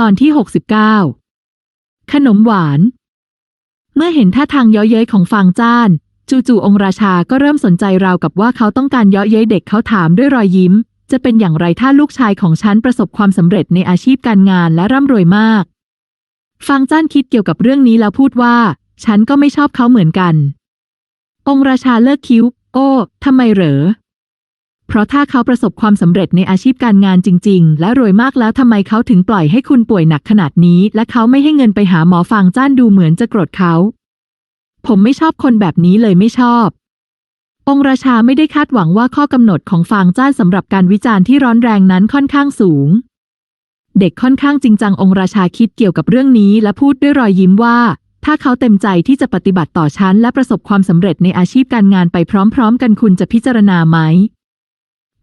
ตอนที่ 69 ขนมหวาน เมื่อเห็นท่าทางเย้อเย้ยของฟางจ้าน จู่ๆองค์ราชาก็เริ่มสนใจราวกับว่าเขาต้องการเยาะเย้ยเด็กเขาถามด้วยรอยยิ้ม จะเป็นอย่างไรถ้าลูกชายของฉันประสบความสำเร็จในอาชีพการงานและร่ำรวยมาก ฟางจ้านคิดเกี่ยวกับเรื่องนี้แล้วพูดว่า ฉันก็ไม่ชอบเขาเหมือนกัน องค์ราชาเลิกคิ้ว โอ้ทำไมเหรอ เพราะถ้าเขาประสบความสำเร็จในอาชีพการงานจริง ๆ และรวยมากแล้วทำไมเขาถึงปล่อยให้คุณป่วยหนักขนาดนี้ และเขาไม่ให้เงินไปหาหมอฟางจ้านดูเหมือนจะโกรธเขา ผมไม่ชอบคนแบบนี้เลยไม่ชอบ องราชาไม่ได้คาดหวังว่าข้อกำหนดของฟางจ้านสำหรับการวิจารณ์ที่ร้อนแรงนั้นค่อนข้างสูง เด็กค่อนข้างจริงจังองราชาคิดเกี่ยวกับเรื่องนี้และพูดด้วยรอยยิ้มว่าถ้าเขาเต็มใจที่จะปฏิบัติต่อฉันและประสบความสำเร็จในอาชีพการงานไปพร้อม ๆ กันคุณจะพิจารณาไหม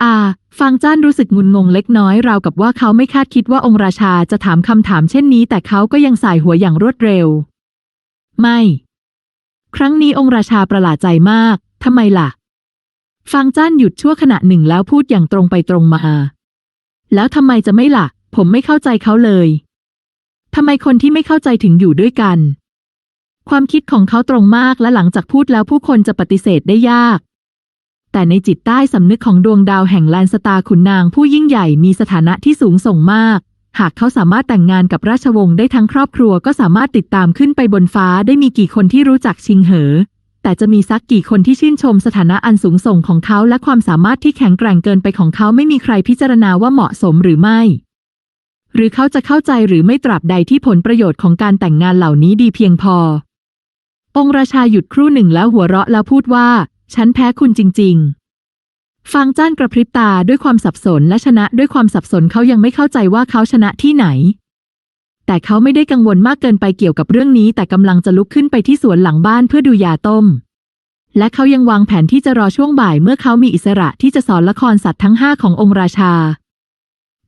อาฟางจ้านรู้สึกงุนงงเล็กน้อยราวกับว่าเขาไม่คาดคิดว่าองค์ราชาจะถามคำถามเช่นนี้ แต่เขาก็ยังสายหัวอย่างรวดเร็ว ไม่ ครั้งนี้องค์ราชาประหลาดใจมากทำไมล่ะ ฟางจ้านหยุดชั่วขณะหนึ่งแล้วพูดอย่างตรงไปตรงมา แล้วทำไมจะไม่ล่ะ ผมไม่เข้าใจเขาเลยทำไมคนที่ไม่เข้าใจถึงอยู่ด้วยกัน ความคิดของเขาตรงมากและหลังจากพูดแล้วผู้คนจะปฏิเสธได้ยาก แต่ในจิตใต้สำนึกของดวงดาวแห่งแลนสตาขุนนางผู้ยิ่งใหญ่มีสถานะที่สูงส่งมาก หากเขาสามารถแต่งงานกับราชวงศ์ได้ทั้งครอบครัวก็สามารถติดตามขึ้นไปบนฟ้าได้มีกี่คนที่รู้จักชิงเหอ แต่จะมีสักกี่คนที่ชื่นชมสถานะอันสูงส่งของเขาและความสามารถที่แข็งแกร่งเกินไปของเขาไม่มีใครพิจารณาว่าเหมาะสมหรือไม่ หรือเขาจะเข้าใจหรือไม่ตราบใดที่ผลประโยชน์ของการแต่งงานเหล่านี้ดีเพียงพอ องค์ราชาหยุดครู่หนึ่งแล้วหัวเราะแล้วพูดว่า ฉันแพ้คุณจริง ๆ ฟางจ้านกระพริบตาด้วยความสับสนและชนะด้วยความสับสนเขายังไม่เข้าใจว่าเขาชนะที่ไหน แต่เขาไม่ได้กังวลมากเกินไปเกี่ยวกับเรื่องนี้ แต่กำลังจะลุกขึ้นไปที่สวนหลังบ้านเพื่อดูยาต้ม และเขายังวางแผนที่จะรอช่วงบ่ายเมื่อเขามีอิสระที่จะสอนละครสัตว์ทั้งห้าขององค์ราชา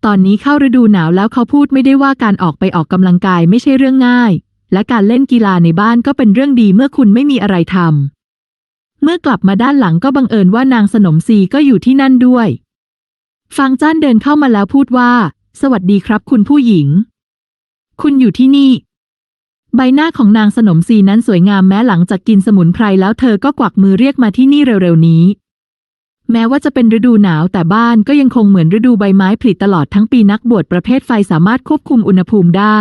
ตอนนี้เข้าฤดูหนาวแล้วเขาพูดไม่ได้ว่าการออกไปออกกำลังกายไม่ใช่เรื่องง่าย และการเล่นกีฬาในบ้านก็เป็นเรื่องดีเมื่อคุณไม่มีอะไรทำ เมื่อกลับมาด้านหลังก็บังเอิญว่านางสนมซีก็อยู่ที่นั่นด้วย ฟางจ้านเดินเข้ามาแล้วพูดว่า สวัสดีครับคุณผู้หญิง คุณอยู่ที่นี่ ใบหน้าของนางสนมซีนั้นสวยงามแม้หลังจากกินสมุนไพรแล้วเธอก็กวักมือเรียกมาที่นี่เร็วๆนี้ แม้ว่าจะเป็นฤดูหนาวแต่บ้านก็ยังคงเหมือนฤดูใบไม้ผลิตลอดทั้งปีนักบวชประเภทไฟสามารถควบคุมอุณหภูมิได้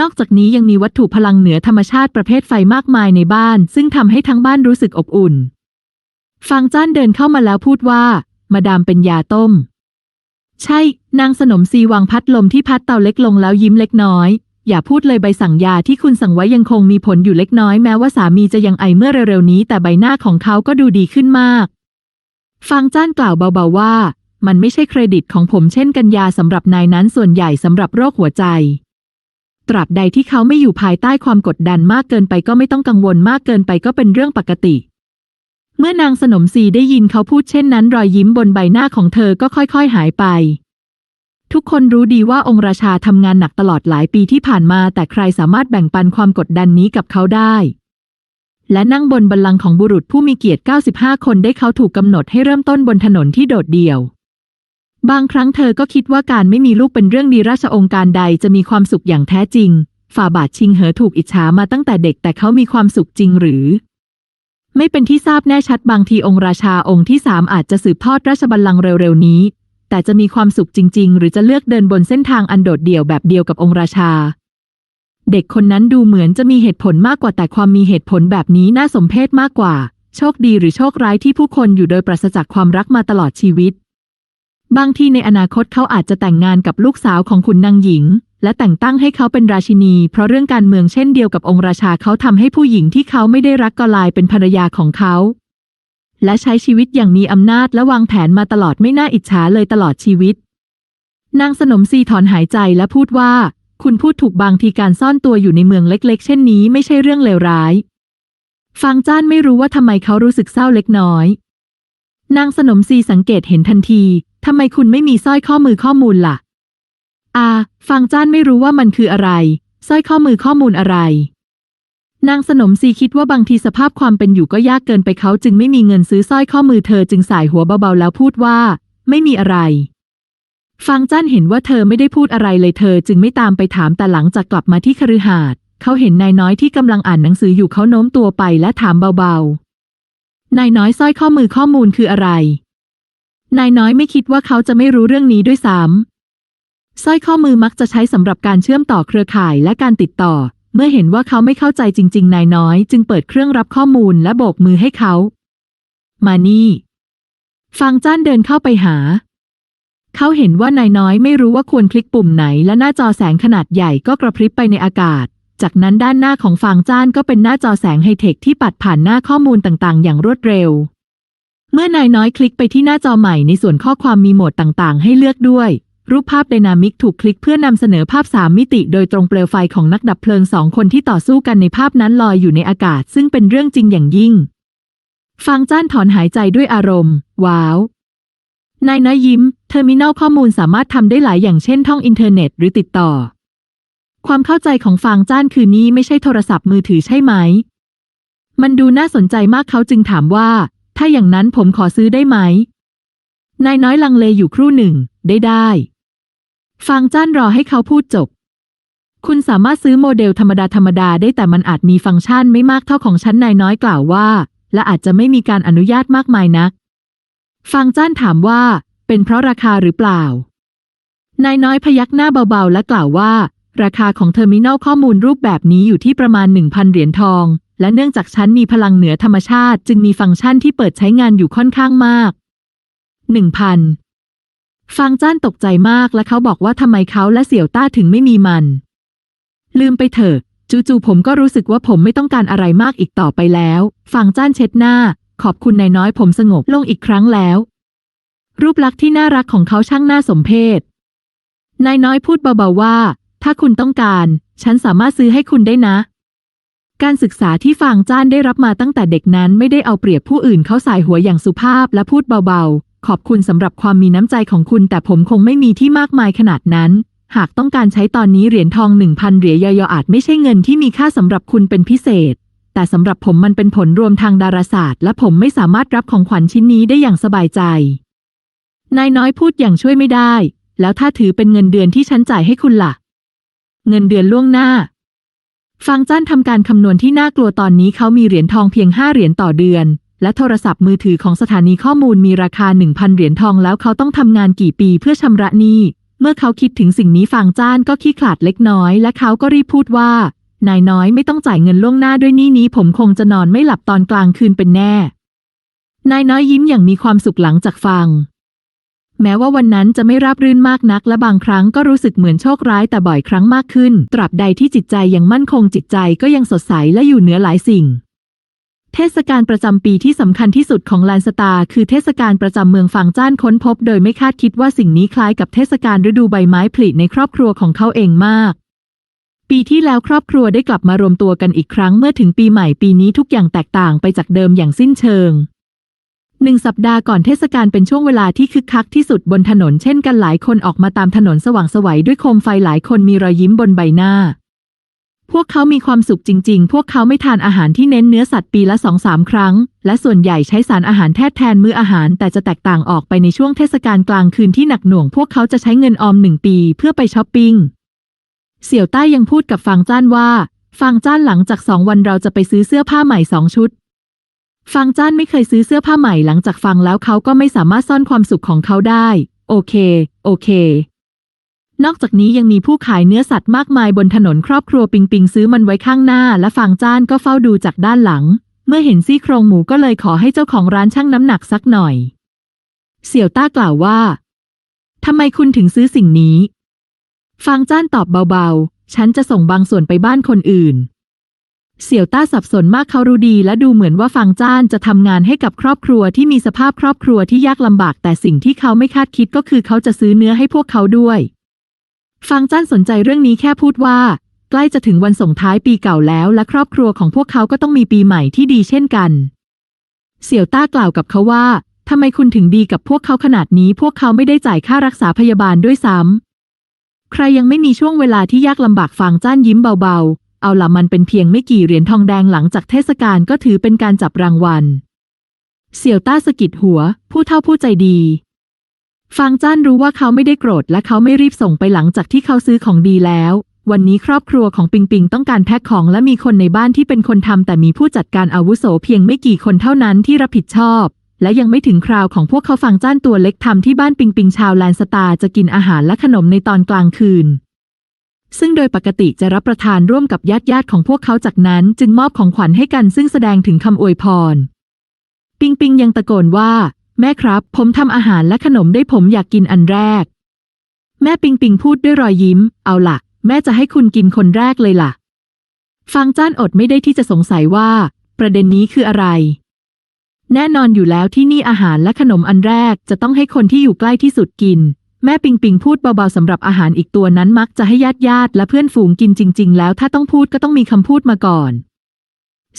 นอกจากนี้ยังมีวัตถุพลังเหนือธรรมชาติประเภทไฟมากมายในบ้าน ซึ่งทำให้ทั้งบ้านรู้สึกอบอุ่นฟางจ้านเดินเข้ามาแล้วพูดว่า มาดามเป็นยาต้ม ใช่ นางสนมซีวางพัดลมที่พัดเตาเล็กลงแล้วยิ้มเล็กน้อย อย่าพูดเลยใบสั่งยาที่คุณสั่งไว้ยังคงมีผลอยู่เล็กน้อยแม้ว่าสามีจะยังไอเมื่อเร็วๆนี้ แต่ใบหน้าของเขาก็ดูดีขึ้นมากฟางจ้านกล่าวเบาๆว่า มันไม่ใช่เครดิตของผมเช่นกันยาสำหรับนายนั้นส่วนใหญ่สำหรับโรคหัวใจ ตราบใดที่เขาไม่อยู่ภายใต้ความกดดันมากเกินไปก็ไม่ต้องกังวลมากเกินไปก็เป็นเรื่องปกติ เมื่อนางสนมซีได้ยินเขาพูดเช่นนั้น รอยยิ้มบนใบหน้าของเธอก็ค่อยๆหายไป ทุกคนรู้ดีว่าองค์ราชาทำงานหนักตลอดหลายปีที่ผ่านมา แต่ใครสามารถแบ่งปันความกดดันนี้กับเขาได้ และนั่งบนบัลลังก์ของบุรุษผู้มีเกียรติ 95 คนได้เขาถูกกำหนดให้เริ่มต้นบนถนนที่โดดเดี่ยว บางครั้งเธอก็คิดว่าการไม่มีลูกเป็นเรื่องดีราชองค์การใดจะมีความสุขอย่างแท้จริง ฝ่าบาทชิงเหอถูกอิจฉามาตั้งแต่เด็กแต่เขามีความสุขจริงหรือ ไม่เป็นที่ทราบแน่ชัดบางทีองค์ราชาองค์ที่สามอาจจะสืบทอดราชบัลลังก์เร็วๆนี้ แต่จะมีความสุขจริง ๆ หรือจะเลือกเดินบนเส้นทางอันโดดเดี่ยวแบบเดียวกับองค์ราชา เด็กคนนั้นดูเหมือนจะมีเหตุผลมากกว่าแต่ความมีเหตุผลแบบนี้น่าสมเพชมากกว่า โชคดีหรือโชคร้ายที่ผู้คนอยู่โดยปราศจากความรักมาตลอดชีวิต บางทีในอนาคตเขาอาจจะแต่งงานกับลูกสาวของขุนนางหญิง และแต่งตั้งให้เขาเป็นราชินี เพราะเรื่องการเมืองเช่นเดียวกับองค์ราชาเขาทำให้ผู้หญิงที่เขาไม่ได้รักก็ลายเป็นภรรยาของเขา และใช้ชีวิตอย่างมีอำนาจและวางแผนมาตลอดไม่น่าอิจฉาเลยตลอดชีวิต นางสนมซีถอนหายใจและพูดว่า คุณพูดถูกบางทีการซ่อนตัวอยู่ในเมืองเล็ก ๆ เช่นนี้ไม่ใช่เรื่องเลวร้ายฟางจ้านไม่รู้ว่าทำไมเขารู้สึกเศร้าเล็กน้อย นางสนมซีสังเกตเห็นทันที ทำไมคุณไม่มีสร้อยข้อมือข้อมูลล่ะ อาฟางจ้านไม่รู้ว่ามันคืออะไร สร้อยข้อมือข้อมูลอะไร นางสนมซีคิดว่าบางทีสภาพความเป็นอยู่ก็ยากเกินไปเขาจึงไม่มีเงินซื้อสร้อยข้อมือเธอจึงสายหัวเบาๆแล้วพูดว่า ไม่มีอะไรฟางจ้านเห็นว่าเธอไม่ได้พูดอะไรเลยเธอจึงไม่ตามไปถามแต่หลังจากกลับมาที่คฤหาสน์เขาเห็นนายน้อยที่กำลังอ่านหนังสืออยู่เขาโน้มตัวไปและถามเบาๆนายน้อยสร้อยข้อมือข้อมูลคืออะไร นายน้อยไม่คิดว่าเขาจะไม่รู้เรื่องนี้ด้วยซ้ำสร้อยข้อมือมักจะใช้สำหรับการเชื่อมต่อเครือข่ายและการติดต่อ เมื่อเห็นว่าเขาไม่เข้าใจจริง ๆ นายน้อย จึงเปิดเครื่องรับข้อมูลและโบกมือให้เขา มานี่ฟางจ้านเดินเข้าไปหา เขาเห็นว่านายน้อยไม่รู้ว่าควรคลิกปุ่มไหน และหน้าจอแสงขนาดใหญ่ก็กระพริบไปในอากาศจากนั้นด้านหน้าของฟางจ้านก็เป็นหน้าจอแสงไฮเทคที่ปัดผ่านหน้าข้อมูลต่างๆ อย่างรวดเร็ว เมื่อนายน้อยคลิกไปที่หน้าจอใหม่ในส่วนข้อความมีโหมดต่างๆ ให้เลือกด้วย รูปภาพไดนามิกถูกคลิกเพื่อนำเสนอภาพสามมิติ โดยตรงเปลวไฟของนักดับเพลิงสองคนที่ต่อสู้กันในภาพนั้นลอยอยู่ในอากาศ ซึ่งเป็นเรื่องจริงอย่างยิ่งฟางจ้านถอนหายใจด้วยอารมณ์ ว้าวนายน้อยยิ้ม เทอร์มินอลข้อมูลสามารถทำได้หลายอย่างเช่นท่องอินเทอร์เน็ตหรือติดต่อ ความเข้าใจของฟางจ้านคือนี้ไม่ใช่โทรศัพท์มือถือใช่ไหม มันดูน่าสนใจมากเขาจึงถามว่า ถ้าอย่างนั้นผมขอซื้อได้ไหม นายน้อยลังเลอยู่ครู่หนึ่ง ได้ได้ ฟางจ้านรอให้เขาพูดจบ คุณสามารถซื้อโมเดลธรรมดาธรรมดาได้แต่มันอาจมีฟังก์ชันไม่มากเท่าของฉันนายน้อยกล่าวว่า และอาจจะไม่มีการอนุญาตมากมายนัก ฟางจ้านถามว่า เป็นเพราะราคาหรือเปล่า นายน้อยพยักหน้าเบาๆ และกล่าวว่า ราคาของเทอร์มินอลข้อมูลรูปแบบนี้อยู่ที่ประมาณ1,000เหรียญทอง และเนื่องจากฉันมีพลังเหนือธรรมชาติ จึงมีฟังก์ชันที่เปิดใช้งานอยู่ค่อนข้างมาก1,000ฟางจ้านตกใจมากและเขาบอกว่าทำไมเขาและเสี่ยวต้าถึงไม่มีมัน ลืมไปเถอะ จู่ๆผมก็รู้สึกว่าผมไม่ต้องการอะไรมากอีกต่อไปแล้ว ฟางจ้านเช็ดหน้า ขอบคุณนายน้อยผมสงบลงอีกครั้งแล้ว รูปลักษณ์ที่น่ารักของเขาช่างน่าสมเพชนายน้อยพูดเบาๆว่า ถ้าคุณต้องการ ฉันสามารถซื้อให้คุณได้นะ การศึกษาที่ฟางจ้านได้รับมาตั้งแต่เด็กนั้นไม่ได้เอาเปรียบผู้อื่นเขาสายหัวอย่างสุภาพและพูดเบาๆ ขอบคุณสำหรับความมีน้ำใจของคุณ แต่ผมคงไม่มีที่มากมายขนาดนั้น หากต้องการใช้ตอนนี้เหรียญทองหนึ่งพันเหรียญยอยออาจไม่ใช่เงินที่มีค่าสำหรับคุณเป็นพิเศษ แต่สำหรับผมมันเป็นผลรวมทางดาราศาสตร์ และผมไม่สามารถรับของขวัญชิ้นนี้ได้อย่างสบายใจ นายน้อยพูดอย่างช่วยไม่ได้ แล้วถ้าถือเป็นเงินเดือนที่ฉันจ่ายให้คุณล่ะ เงินเดือนล่วงหน้า ฟังจ้านทำการคำนวณที่น่ากลัวตอนนี้เขามีเหรียญทองเพียงห้าเหรียญต่อเดือน และโทรศัพท์มือถือของสถานีข้อมูลมีราคา 1,000 เหรียญทองแล้วเขาต้องทำงานกี่ปีเพื่อชำระหนี้ เมื่อเขาคิดถึงสิ่งนี้ฟางจ้านก็ขี้ขลาดเล็กน้อย และเขาก็รีบพูดว่า นายน้อยไม่ต้องจ่ายเงินล่วงหน้าด้วยหนี้นี้ ผมคงจะนอนไม่หลับตอนกลางคืนเป็นแน่ นายน้อยยิ้มอย่างมีความสุขหลังจากฟัง แม้ว่าวันนั้นจะไม่ราบรื่นมากนักและบางครั้งก็รู้สึกเหมือนโชคร้ายแต่บ่อยครั้งมากขึ้น ตราบใดที่จิตใจยังมั่นคงจิตใจก็ยังสดใสและอยู่เหนือหลายสิ่ง เทศกาลประจำปีที่สำคัญที่สุดของลานสตาคือเทศกาลประจำเมืองฟางจ้านค้นพบ โดยไม่คาดคิดว่าสิ่งนี้คล้ายกับเทศกาลฤดูใบไม้ผลิในครอบครัวของเขาเองมาก ปีที่แล้วครอบครัวได้กลับมารวมตัวกันอีกครั้งเมื่อถึงปีใหม่ปีนี้ทุกอย่างแตกต่างไปจากเดิมอย่างสิ้นเชิง หนึ่งสัปดาห์ก่อนเทศกาลเป็นช่วงเวลาที่คึกคักที่สุดบนถนนเช่นกันหลายคนออกมาตามถนนสว่างสวัยด้วยโคมไฟหลายคนมีรอยยิ้มบนใบหน้า พวกเขามีความสุขจริง ๆ พวกเขาไม่ทานอาหารที่เน้นเนื้อสัตว์ปีละสองสามครั้ง และส่วนใหญ่ใช้สารอาหารแทนแทนมื้ออาหาร แต่จะแตกต่างออกไปในช่วงเทศกาลกลางคืนที่หนักหน่วง พวกเขาจะใช้เงินออมหนึ่งปีเพื่อไปช้อปปิ้ง เสี่ยวใต้ยังพูดกับฟางจ้านว่าฟางจ้านหลังจากสองวันเราจะไปซื้อเสื้อผ้าใหม่สองชุด ฟางจ้านไม่เคยซื้อเสื้อผ้าใหม่หลังจากฟังแล้วเขาก็ไม่สามารถซ่อนความสุขของเขาได้ โอเค โอเค นอกจากนี้ยังมีผู้ขายเนื้อสัตว์มากมายบนถนนครอบครัวปิงปิงซื้อมันไว้ข้างหน้า และฟางจ้านก็เฝ้าดูจากด้านหลัง เมื่อเห็นซี่โครงหมูก็เลยขอให้เจ้าของร้านชั่งน้ำหนักสักหน่อย เสี่ยวต้ากล่าวว่าทำไมคุณถึงซื้อสิ่งนี้ ฟางจ้านตอบเบาๆ ฉันจะส่งบางส่วนไปบ้านคนอื่น เสี่ยวต้าสับสนมากเขารู้ดีและดูเหมือนว่าฟางจ้านจะทำงานให้กับครอบครัวที่มีสภาพครอบครัวที่ยากลำบาก แต่สิ่งที่เขาไม่คาดคิดก็คือเขาจะซื้อเนื้อให้พวกเขาด้วย ฟางจ้านสนใจเรื่องนี้แค่พูดว่า ใกล้จะถึงวันส่งท้ายปีเก่าแล้ว และครอบครัวของพวกเขาก็ต้องมีปีใหม่ที่ดีเช่นกัน เสี่ยวต้ากล่าวกับเขาว่าทำไมคุณถึงดีกับพวกเขาขนาดนี้ พวกเขาไม่ได้จ่ายค่ารักษาพยาบาลด้วยซ้ำใครยังไม่มีช่วงเวลาที่ยากลำบากฟางจ้านยิ้มเบาๆ เอาละมันเป็นเพียงไม่กี่เหรียญทองแดงหลังจากเทศกาลก็ถือเป็นการจับรางวัล เสี่ยวต้าสะกิดหัว ผู้เท่าผู้ใจดีฟางจ้านรู้ว่าเขาไม่ได้โกรธและเขาไม่รีบส่งไปหลังจากที่เขาซื้อของดีแล้ว วันนี้ครอบครัวของปิงปิงต้องการแพ็คของและมีคนในบ้านที่เป็นคนทำแต่มีผู้จัดการอาวุโสเพียงไม่กี่คนเท่านั้นที่รับผิดชอบ และยังไม่ถึงคราวของพวกเขาฟังจ้านตัวเล็กทำที่บ้านปิงปิงชาวแลนสตาจะกินอาหารและขนมในตอนกลางคืน ซึ่งโดยปกติจะรับประทานร่วมกับญาติญาติของพวกเขาจากนั้นจึงมอบของขวัญให้กันซึ่งแสดงถึงคำอวยพร ปิงปิงยังตะโกนว่า แม่ครับ ผมทำอาหารและขนมได้ผมอยากกินอันแรก แม่ปิงปิงพูดด้วยรอยยิ้ม เอาล่ะ แม่จะให้คุณกินคนแรกเลยล่ะ ฟังจ้านอดไม่ได้ที่จะสงสัยว่า ประเด็นนี้คืออะไร แน่นอนอยู่แล้วที่นี่อาหารและขนมอันแรกจะต้องให้คนที่อยู่ใกล้ที่สุดกิน แม่ปิงปิงพูดเบาๆสำหรับอาหารอีกตัวนั้นมักจะให้ญาติญาติๆและเพื่อนฝูงกินจริง ๆ แล้วถ้าต้องพูดก็ต้องมีคำพูดมาก่อน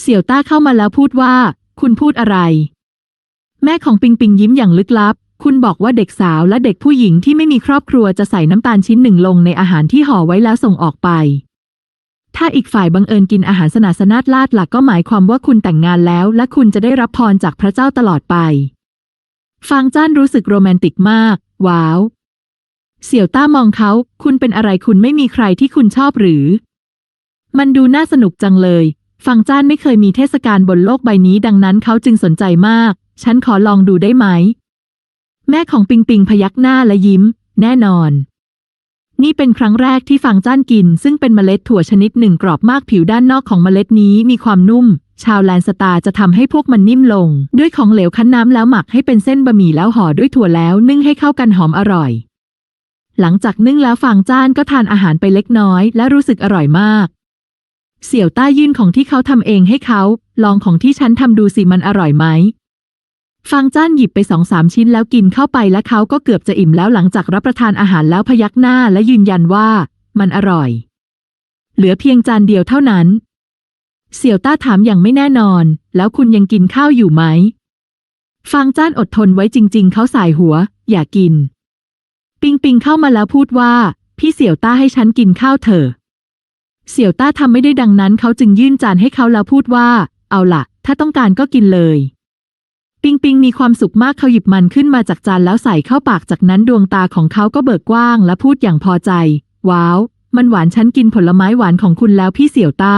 เสี่ยวต้าเข้ามาแล้วพูดว่า คุณพูดอะไร แม่ของปิงปิงยิ้มอย่างลึกลับ คุณบอกว่าเด็กสาวและเด็กผู้หญิงที่ไม่มีครอบครัวจะใส่น้ำตาลชิ้นหนึ่งลงในอาหารที่ห่อไว้แล้วส่งออกไป ถ้าอีกฝ่ายบังเอิญกินอาหารสนาสนาดลาดหลักก็หมายความว่าคุณแต่งงานแล้ว และคุณจะได้รับพรจากพระเจ้าตลอดไป ฟางจ้านรู้สึกโรแมนติกมาก ว้าว เสี่ยวต้ามองเขา คุณเป็นอะไรคุณไม่มีใครที่คุณชอบหรือ มันดูน่าสนุกจังเลย ฟังจ้านไม่เคยมีเทศกาลบนโลกใบนี้ดังนั้นเขาจึงสนใจมาก ฉันขอลองดูได้ไหม แม่ของปิงปิงพยักหน้าและยิ้ม แน่นอน นี่เป็นครั้งแรกที่ฟังจ้านกิน ซึ่งเป็นเมล็ดถั่วชนิดหนึ่งกรอบมากผิวด้านนอกของเมล็ดนี้มีความนุ่ม ชาวแลนสตาจะทำให้พวกมันนิ่มลง ด้วยของเหลวคั้นน้ำแล้วหมักให้เป็นเส้นบะหมี่แล้วห่อด้วยถั่วแล้วนึ่งให้เข้ากันหอมอร่อย หลังจากนึ่งแล้วฟางจ้านก็ทานอาหารไปเล็กน้อย และรู้สึกอร่อยมาก เสี่ยวต้ายื่นของที่เขาทำเองให้เขา ลองของที่ฉันทำดูสิมันอร่อยไหมฟางจ้านหยิบไปสองสามชิ้นแล้วกินเข้าไปและเขาก็เกือบจะอิ่มแล้วหลังจากรับประทานอาหารแล้วพยักหน้าและยืนยันว่า มันอร่อย เหลือเพียงจานเดียวเท่านั้น เสี่ยวต้าถามอย่างไม่แน่นอน แล้วคุณยังกินข้าวอยู่ไหมฟางจ้านอดทนไว้จริง ๆ เขาสายหัว อย่ากิน ปิงปิงเข้ามาแล้วพูดว่า พี่เสี่ยวต้าให้ฉันกินข้าวเถอะเสี่ยวต้าทำไม่ได้ดังนั้นเขาจึงยื่นจานให้เขาแล้วพูดว่า เอาล่ะถ้าต้องการก็กินเลย ปิงปิงมีความสุขมากเขาหยิบมันขึ้นมาจากจานแล้วใส่เข้าปากจากนั้นดวงตาของเขาก็เบิกกว้างและพูดอย่างพอใจ ว้าว มันหวานฉันกินผลไม้หวานของคุณแล้วพี่เสี่ยวต้า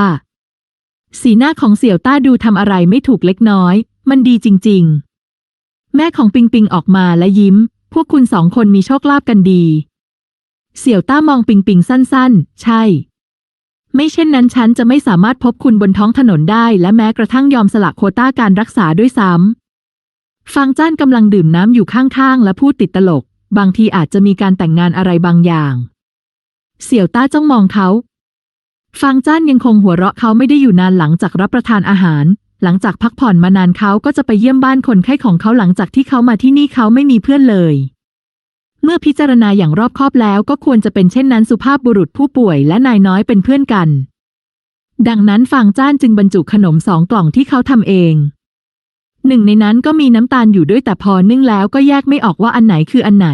สีหน้าของเสี่ยวต้าดูทำอะไรไม่ถูกเล็กน้อย มันดีจริง ๆ แม่ของปิงปิงออกมาและยิ้ม พวกคุณสองคนมีโชคลาภกันดี เสี่ยวต้ามองปิงปิงสั้น ๆ ใช่ ไม่เช่นนั้นฉันจะไม่สามารถพบคุณบนท้องถนนได้ และแม้กระทั่งยอมสละโคต้าการรักษาด้วยซ้ำฟางจ้านกำลังดื่มน้ำอยู่ข้างๆ และพูดติดตลก บางทีอาจจะมีการแต่งงานอะไรบางอย่าง เสี่ยวต้าจ้องมองเขาฟางจ้านยังคงหัวเราะเขาไม่ได้อยู่นานหลังจากรับประทานอาหาร หลังจากพักผ่อนมานานเขาก็จะไปเยี่ยมบ้านคนไข้ของเขาหลังจากที่เขามาที่นี่เขาไม่มีเพื่อนเลย เมื่อพิจารณาอย่างรอบคอบแล้วก็ควรจะเป็นเช่นนั้นสุภาพบุรุษผู้ป่วยและนายน้อยเป็นเพื่อนกัน ดังนั้นฟางจ้านจึงบรรจุขนมสองกล่องที่เขาทำเอง หนึ่งในนั้นก็มีน้ำตาลอยู่ด้วยแต่พอนึ่งแล้วก็แยกไม่ออกว่าอันไหนคืออันไหน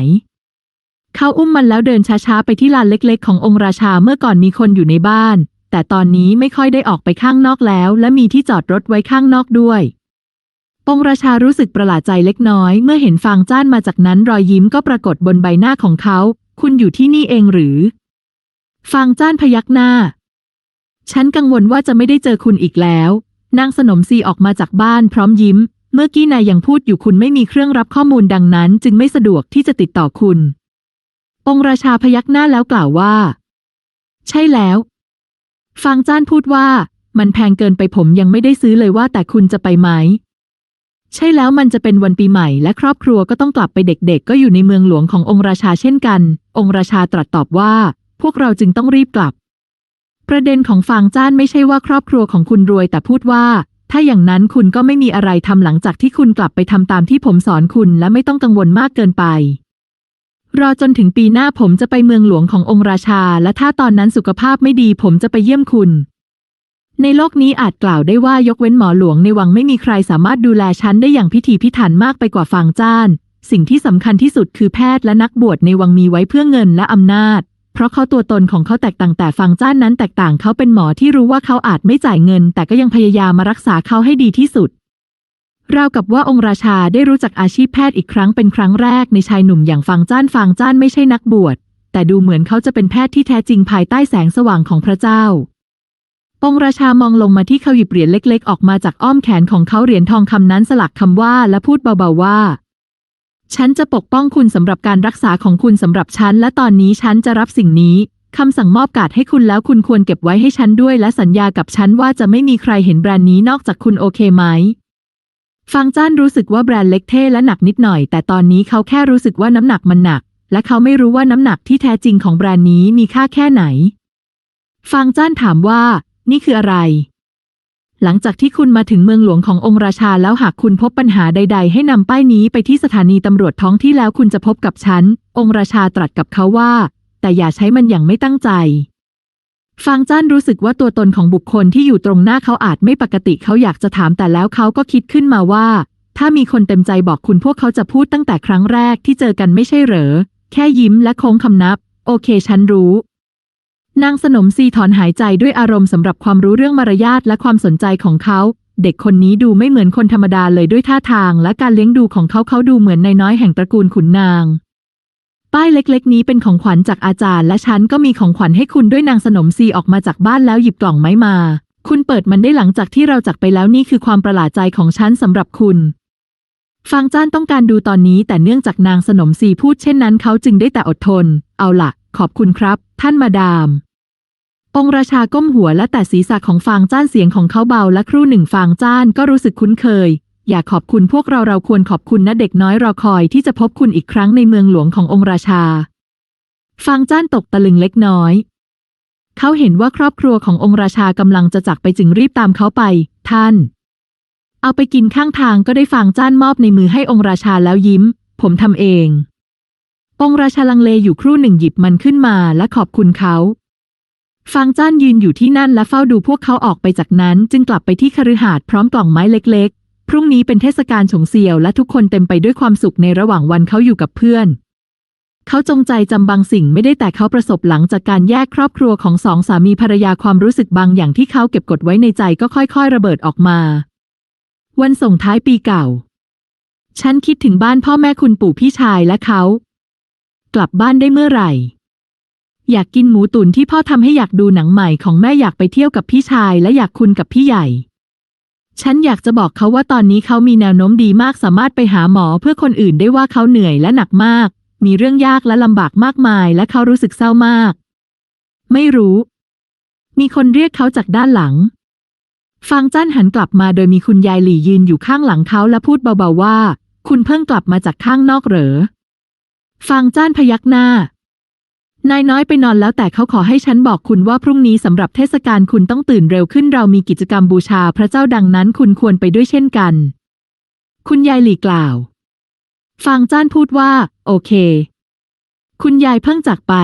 เขาอุ้มมันแล้วเดินช้าๆ ไปที่ลานเล็กๆ ขององค์ราชาเมื่อก่อนมีคนอยู่ในบ้าน แต่ตอนนี้ไม่ค่อยได้ออกไปข้างนอกแล้ว และมีที่จอดรถไว้ข้างนอกด้วยองราชารู้สึกประหลาดใจเล็กน้อย เมื่อเห็นฟางจ้านมาจากนั้นรอยยิ้มก็ปรากฏบนใบหน้าของเขา คุณอยู่ที่นี่เองหรือ ฟางจ้านพยักหน้า ฉันกังวลว่าจะไม่ได้เจอคุณอีกแล้ว นางสนมซีออกมาจากบ้านพร้อมยิ้ม เมื่อกี้นายยังพูดอยู่คุณไม่มีเครื่องรับข้อมูลดังนั้น จึงไม่สะดวกที่จะติดต่อคุณ องราชาพยักหน้าแล้วกล่าวว่า ใช่แล้ว ฟางจ้านพูดว่า มันแพงเกินไปผมยังไม่ได้ซื้อเลยว่าแต่คุณจะไปไหม ใช่แล้วมันจะเป็นวันปีใหม่และครอบครัวก็ต้องกลับไปเด็กๆ ก็อยู่ในเมืองหลวงขององค์ราชาเช่นกัน องค์ราชาตรัสตอบว่า พวกเราจึงต้องรีบกลับ ประเด็นของฟางจ้านไม่ใช่ว่าครอบครัวของคุณรวยแต่พูดว่า ถ้าอย่างนั้นคุณก็ไม่มีอะไรทำหลังจากที่คุณกลับไปทำตามที่ผมสอนคุณและไม่ต้องกังวลมากเกินไป รอจนถึงปีหน้าผมจะไปเมืองหลวงขององค์ราชา และถ้าตอนนั้นสุขภาพไม่ดีผมจะไปเยี่ยมคุณ ในโลกนี้อาจกล่าวได้ว่ายกเว้นหมอหลวงในวังไม่มีใครสามารถดูแลฉันได้อย่างพิถีพิถันมากไปกว่าฟางจ้าน สิ่งที่สำคัญที่สุดคือแพทย์และนักบวชในวังมีไว้เพื่อเงินและอำนาจ เพราะเขาตัวตนของเขาแตกต่างแต่ฟางจ้านนั้นแตกต่างเขาเป็นหมอที่รู้ว่าเขาอาจไม่จ่ายเงิน แต่ก็ยังพยายามมารักษาเขาให้ดีที่สุด ราวกับว่าองค์ราชาได้รู้จักอาชีพแพทย์อีกครั้งเป็นครั้งแรกในชายหนุ่มอย่างฟางจ้านฟางจ้านไม่ใช่นักบวช แต่ดูเหมือนเขาจะเป็นแพทย์ที่แท้จริงภายใต้แสงสว่างของพระเจ้า องค์ราชามองลงมาที่เขาหยิบเหรียญเล็ก ๆ ออกมาจากอ้อมแขนของเขาเหรียญทองคำนั้นสลักคำว่าและพูดเบาๆว่า ฉันจะปกป้องคุณสำหรับการรักษาของคุณสำหรับฉัน และตอนนี้ฉันจะรับสิ่งนี้คำสั่งมอบการ์ดให้คุณแล้วคุณควรเก็บไว้ให้ฉันด้วย และสัญญากับฉันว่าจะไม่มีใครเห็นแบรนด์นี้นอกจากคุณโอเคไหม ฟางจ้านรู้สึกว่าแบรนด์เล็กเท่และหนักนิดหน่อย แต่ตอนนี้เขาแค่รู้สึกว่าน้ำหนักมันหนัก และเขาไม่รู้ว่าน้ำหนักที่แท้จริงของแบรนด์นี้มีค่าแค่ไหน ฟางจ้านถามว่า นี่คืออะไร หลังจากที่คุณมาถึงเมืองหลวงขององค์ราชาแล้วหากคุณพบปัญหาใด ๆ ให้นำป้ายนี้ไปที่สถานีตำรวจท้องที่แล้วคุณจะพบกับฉัน องค์ราชาตรัสกับเขาว่า แต่อย่าใช้มันอย่างไม่ตั้งใจ ฟางจ้านรู้สึกว่าตัวตนของบุคคลที่อยู่ตรงหน้าเขาอาจไม่ปกติเขาอยากจะถามแต่แล้วเขาก็คิดขึ้นมาว่า ถ้ามีคนเต็มใจบอกคุณพวกเขาจะพูดตั้งแต่ครั้งแรกที่เจอกันไม่ใช่เหรอ แค่ยิ้มและโค้งคำนับ โอเคฉันรู้ นางสนมซีถอนหายใจด้วยอารมณ์สำหรับความรู้เรื่องมารยาทและความสนใจของเขา เด็กคนนี้ดูไม่เหมือนคนธรรมดาเลยด้วยท่าทางและการเลี้ยงดูของเขาเขาดูเหมือนนายน้อยแห่งตระกูลขุนนาง ป้ายเล็กๆ นี้เป็นของขวัญจากอาจารย์ และฉันก็มีของขวัญให้คุณด้วยนางสนมซีออกมาจากบ้านแล้วหยิบกล่องไม้มา คุณเปิดมันได้หลังจากที่เราจากไปแล้วนี่คือความประหลาดใจของฉันสำหรับคุณฟางจ้านต้องการดูตอนนี้ แต่เนื่องจากนางสนมซีพูดเช่นนั้นเขาจึงได้แต่อดทน เอาล่ะขอบคุณครับ ท่านมาดาม องราชาก้มหัวและแต่ศีรษะของฟางจ้านเสียงของเขาเบาและครู่หนึ่งฟางจ้านก็รู้สึกคุ้นเคย อยากขอบคุณพวกเราเราควรขอบคุณนะเด็กน้อยรอคอยที่จะพบคุณอีกครั้งในเมืองหลวงขององค์ราชาฟางจ้านตกตะลึงเล็กน้อย เขาเห็นว่าครอบครัวขององค์ราชากำลังจะจากไปจึงรีบตามเขาไป ท่าน เอาไปกินข้างทางก็ได้ฟางจ้านมอบในมือให้องค์ราชาแล้วยิ้ม ผมทำเอง องค์ราชาลังเลอยู่ครู่หนึ่งหยิบมันขึ้นมาและขอบคุณเขาฟางจ้านยืนอยู่ที่นั่นและเฝ้าดูพวกเขาออกไปจากนั้น จึงกลับไปที่คฤหาสน์พร้อมกล่องไม้เล็ก พรุ่งนี้เป็นเทศกาลฉงเซียวและทุกคนเต็มไปด้วยความสุขในระหว่างวันเขาอยู่กับเพื่อน เขาจงใจจำบางสิ่งไม่ได้แต่เขาประสบหลังจากการแยกครอบครัวของสองสามีภรรยาความรู้สึกบางอย่างที่เขาเก็บกดไว้ในใจก็ค่อย ๆ ระเบิดออกมา วันส่งท้ายปีเก่า ฉันคิดถึงบ้านพ่อแม่คุณปู่พี่ชายและเขา กลับบ้านได้เมื่อไหร่ อยากกินหมูตุ๋นที่พ่อทำให้อยากดูหนังใหม่ของแม่อยากไปเที่ยวกับพี่ชายและอยากคุณกับพี่ใหญ่ ฉันอยากจะบอกเขาว่าตอนนี้เขามีแนวโน้มดีมากสามารถไปหาหมอเพื่อคนอื่นได้ว่าเขาเหนื่อยและหนักมาก มีเรื่องยากและลำบากมากมาย และเขารู้สึกเศร้ามาก ไม่รู้ มีคนเรียกเขาจากด้านหลัง ฟางจ้านหันกลับมาโดยมีคุณยายหลี่ยืนอยู่ข้างหลังเขาและพูดเบาๆว่า คุณเพิ่งกลับมาจากข้างนอกเหรอ ฟางจ้านพยักหน้า นายน้อยไปนอนแล้วแต่เขาขอให้ฉันบอกคุณว่าพรุ่งนี้สำหรับเทศกาลคุณต้องตื่นเร็วขึ้นเรามีกิจกรรมบูชาพระเจ้าดังนั้นคุณควรไปด้วยเช่นกัน คุณยายหลีกล่าว ฟางจ้านพูดว่า โอเค คุณยายเพิ่งจากไป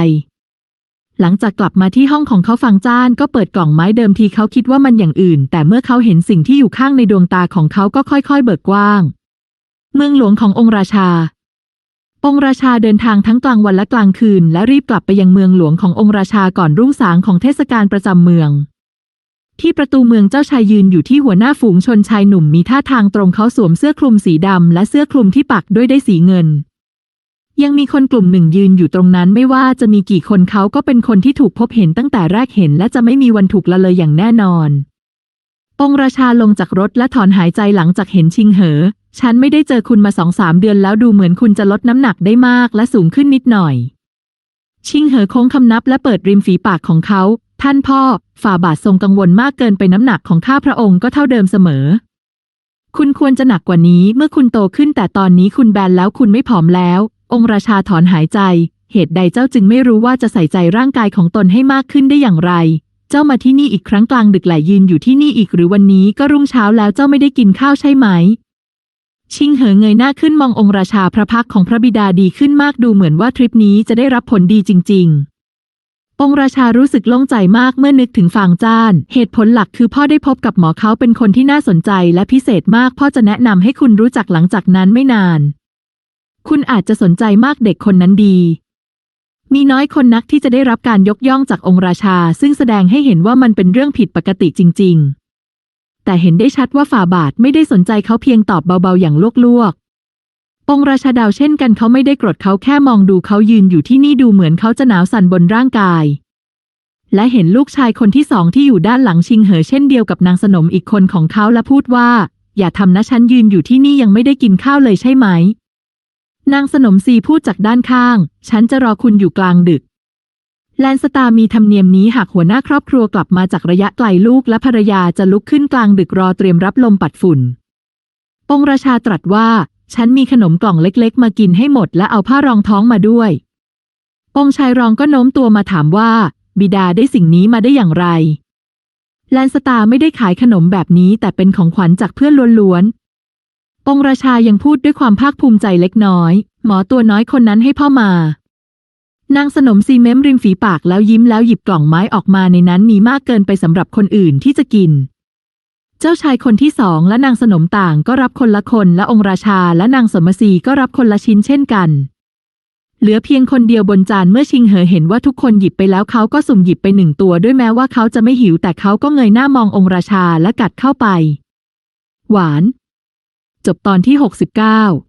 หลังจากกลับมาที่ห้องของเขาฟางจ้านก็เปิดกล่องไม้เดิมทีเขาคิดว่ามันอย่างอื่น แต่เมื่อเขาเห็นสิ่งที่อยู่ข้างในดวงตาของเขาก็ค่อยๆ เบิกกว้าง เมืองหลวงขององค์ราชา องค์ราชาเดินทางทั้งกลางวันและกลางคืน และรีบกลับไปยังเมืองหลวงขององค์ราชาก่อนรุ่งสางของเทศกาลประจำเมือง ที่ประตูเมืองเจ้าชายยืนอยู่ที่หัวหน้าฝูงชนชายหนุ่มมีท่าทางตรงเขาสวมเสื้อคลุมสีดำและเสื้อคลุมที่ปักด้วยได้สีเงิน ยังมีคนกลุ่มหนึ่งยืนอยู่ตรงนั้นไม่ว่าจะมีกี่คนเขาก็เป็นคนที่ถูกพบเห็นตั้งแต่แรกเห็น และจะไม่มีวันถูกละเลยอย่างแน่นอน องค์ราชาลงจากรถและถอนหายใจหลังจากเห็นชิงเหอ ฉันไม่ได้เจอคุณมาสองสามเดือนแล้วดูเหมือนคุณจะลดน้ำหนักได้มากและสูงขึ้นนิดหน่อย ชิงเหอโค้งคำนับและเปิดริมฝีปากของเขา ท่านพ่อ ฝ่าบาททรงกังวลมากเกินไปน้ำหนักของข้าพระองค์ก็เท่าเดิมเสมอ คุณควรจะหนักกว่านี้เมื่อคุณโตขึ้นแต่ตอนนี้คุณแบนแล้วคุณไม่ผอมแล้ว องค์ราชาถอนหายใจ เหตุใดเจ้าจึงไม่รู้ว่าจะใส่ใจร่างกายของตนให้มากขึ้นได้อย่างไร เจ้ามาที่นี่อีกครั้งกลางดึกหล่ยืนอยู่ที่นี่อีกหรือวันนี้ก็รุ่งเช้าแล้วเจ้าไม่ได้กินข้าวใช่ไหม ชิงเหอเงยหน้าขึ้นมององค์ราชาพระพักของพระบิดาดีขึ้นมากดูเหมือนว่าทริปนี้จะได้รับผลดีจริง ๆ องค์ราชารู้สึกโล่งใจมากเมื่อนึกถึงฟางจ้าน เหตุผลหลักคือพ่อได้พบกับหมอเขาเป็นคนที่น่าสนใจและพิเศษมากพ่อจะแนะนำให้คุณรู้จักหลังจากนั้นไม่นาน คุณอาจจะสนใจมากเด็กคนนั้นดี มีน้อยคนนักที่จะได้รับการยกย่องจากองค์ราชา ซึ่งแสดงให้เห็นว่ามันเป็นเรื่องผิดปกติจริง ๆ แต่เห็นได้ชัดว่าฝ่าบาทไม่ได้สนใจเขาเพียงตอบเบาๆอย่างลวกๆ องราชาดาวเช่นกันเขาไม่ได้โกรธเขาแค่มองดูเขายืนอยู่ที่นี่ดูเหมือนเขาจะหนาวสั่นบนร่างกาย และเห็นลูกชายคนที่สองที่อยู่ด้านหลังชิงเหอเช่นเดียวกับนางสนมอีกคนของเขาและพูดว่า อย่าทำนะฉันยืนอยู่ที่นี่ยังไม่ได้กินข้าวเลยใช่ไหม นางสนมซีพูดจากด้านข้าง ฉันจะรอคุณอยู่กลางดึก แลนสตาร์มีธรรมเนียมนี้หากหัวหน้าครอบครัวกลับมาจากระยะไกลลูกและภรรยาจะลุกขึ้นกลางดึกรอเตรียมรับลมปัดฝุ่นองราชาตรัสว่า ฉันมีขนมกล่องเล็กๆ มากินให้หมดและเอาผ้ารองท้องมาด้วยองชายรองก็โน้มตัวมาถามว่า บิดาได้สิ่งนี้มาได้อย่างไร แลนสตาร์ไม่ได้ขายขนมแบบนี้แต่เป็นของขวัญจากเพื่อนล้วนๆองราชายังพูดด้วยความภาคภูมิใจเล็กน้อย หมอตัวน้อยคนนั้นให้พ่อมา นางสนมซีเม้มริมฝีปากแล้วยิ้มแล้วหยิบกล่องไม้ออกมาในนั้นมีมากเกินไปสำหรับคนอื่นที่จะกิน เจ้าชายคนที่สองและนางสนมต่างก็รับคนละคนและองค์ราชาและนางสมศรีก็รับคนละชิ้นเช่นกัน เหลือเพียงคนเดียวบนจานเมื่อชิงเหอเห็นว่าทุกคนหยิบไปแล้วเขาก็สุ่มหยิบไปหนึ่งตัวด้วยแม้ว่าเขาจะไม่หิวแต่เขาก็เงยหน้ามององค์ราชาและกัดเข้าไป หวาน จบตอนที่69